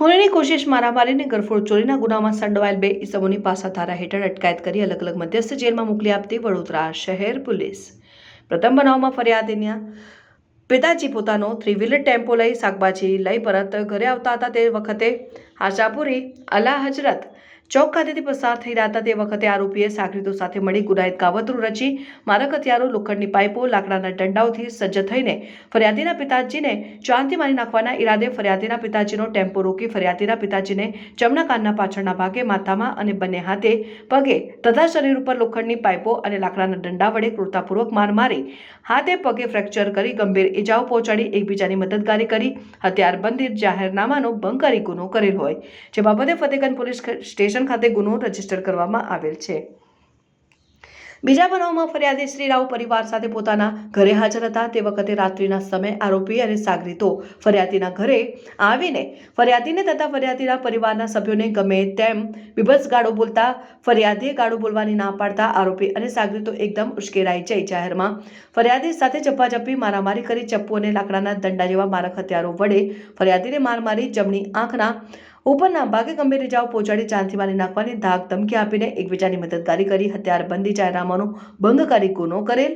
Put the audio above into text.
ખૂનની કોશિશ મારામારીને ગરફોડ ચોરીના ગુનામાં સંડોવાયેલ બે ઇસમોની પાસા ધારા હેઠળ અટકાયત કરી અલગ અલગ મધ્યસ્થ જેલમાં મોકલી આપતી વડોદરા શહેર પોલીસ. પ્રથમ બનાવમાં ફરિયાદીના પિતાજી પોતાનો થ્રી વ્હીલર ટેમ્પો લઈ શાકભાજી લઈ પરત ઘરે આવતા હતા તે વખતે હાશાપુરી અલા હજરત ચોક ખાતેથી પસાર થઈ રહ્યા હતા તે વખતે આરોપીએ સાગરીતો સાથે મળી ગુનાહિત કાવતરું રચી મારક હથિયારો, લોખંડની પાઇપો, લાકડાના દંડાઓથી સજ્જ થઈને ફરિયાદીના પિતાજીને ચાંદી મારી નાખવાના ઈરાદે ફરિયાદીના પિતાજીનો ટેમ્પો રોકી ફરિયાદીના પિતાજીને જમણા કાનના પાછળના ભાગે માથામાં અને બંને હાથે પગે તથા શરીર ઉપર લોખંડની પાઇપો અને લાકડાના દંડા વડે ક્રૂરતાપૂર્વક માર મારી, હાથે પગે ફ્રેક્ચર કરી ગંભીર ઇજાઓ પહોંચાડી, એકબીજાની મદદગારી કરી, હથિયારબંધી જાહેરનામાનો ભંગ કરી ગુનો કરેલ હોય. જે બાબતે ફતેગંજ પોલીસ સ્ટેશન ખાતે ગુનો રજિસ્ટર કરવામાં આવેલ છે. બીજા બનાવમાં ફરિયાદી શ્રીરાવ પરિવાર સાથે પોતાના ઘરે હાજર હતા. તે વખતે રાત્રિના સમયે આરોપી અને સાગરીતો ફરિયાદીના ઘરે આવીને ફરિયાદીને તથા ફરિયાદીના પરિવારના સભ્યોને ગમે તેમ બીભત્સ ગાળો બોલતા, ફરિયાદીએ ગાળો બોલવાની ના પાડતા આરોપી અને સાગરીતો એકદમ ઉશ્કેરાઈ જઈ જાહેરમાં ફરિયાદી સાથે ઝપાઝપી મારામારી કરી ચપ્પુ અને લાકડાના દંડા જેવા મારક હથિયારો વડે ફરિયાદીને માર મારી જમણી આંખના ઉપરના ભાગે ગંભીર ઇજાઓ પહોંચાડી જાનથી મારી નાખવાની ધાક ધમકી આપીને એકબીજાની મદદગારી કરી, હથિયારબંધી જાહેરનામાનો ભંગ કરી, ગુનો કરેલ.